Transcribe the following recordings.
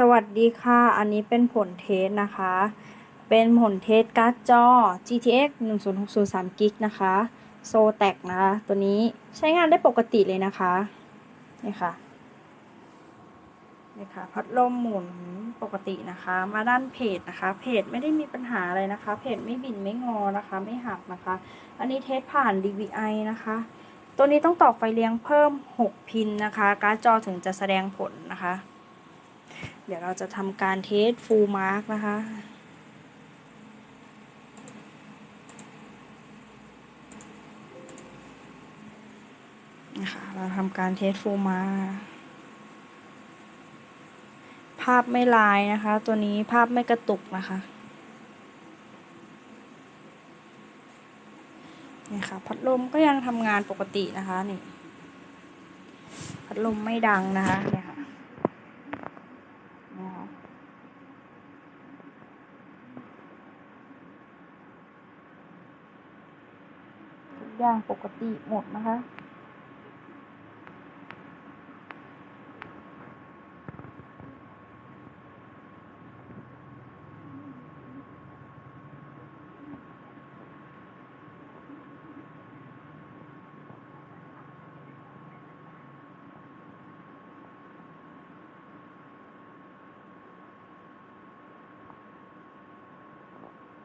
สวัสดีค่ะ อันนี้เป็นผลเทสนะคะ เป็นผลเทสการ์ดจอ GTX 10603 g b นะคะ โซแตกนะคะ ตัวนี้ใช้งานได้ปกติเลยนะคะ นี่ค่ะ นี่ค่ะ พัดลมหมุนปกตินะคะ มาด้านเพจนะคะ เพจไม่ได้มีปัญหาอะไรนะคะ เพจไม่บินไม่งอนะคะ ไม่หักนะคะ อันนี้เทสผ่าน DVI นะคะ ตัวนี้ต้องต่อไฟเลี้ยงเพิ่ม 6 พินนะคะ การ์ดจอถึงจะแสดงผลนะคะ เดี๋ยวเราจะทำการเทสฟูลมาร์กนะคะ นะคะ เราทำการเทสฟูลมาร์ภาพไม่ลายนะคะ ตัวนี้ภาพไม่กระตุกนะคะนี่ค่ะพัดลมก็ยังทำงานปกตินะคะนี่ พัดลมไม่ดังนะคะเนี่ยค่ะทุกอ ย่างปกติหมดนะคะ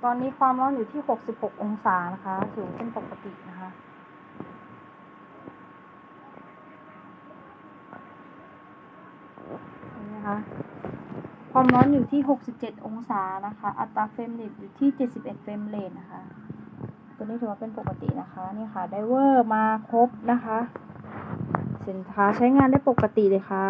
ตอนนี้ความร้อนอยู่ที่ 66 องศานะคะถือเป็นปกตินะคะ นี่นะคะ ความร้อนอยู่ที่ 67 องศานะคะ อัตราเฟรมเรทอยู่ที่ 71 เฟรมเรทนะคะ ตัวนี้ถือว่าเป็นปกตินะคะ นี่ค่ะ ไดเวอร์มาครบนะคะ สินค้าใช้งานได้ปกติเลยค่ะ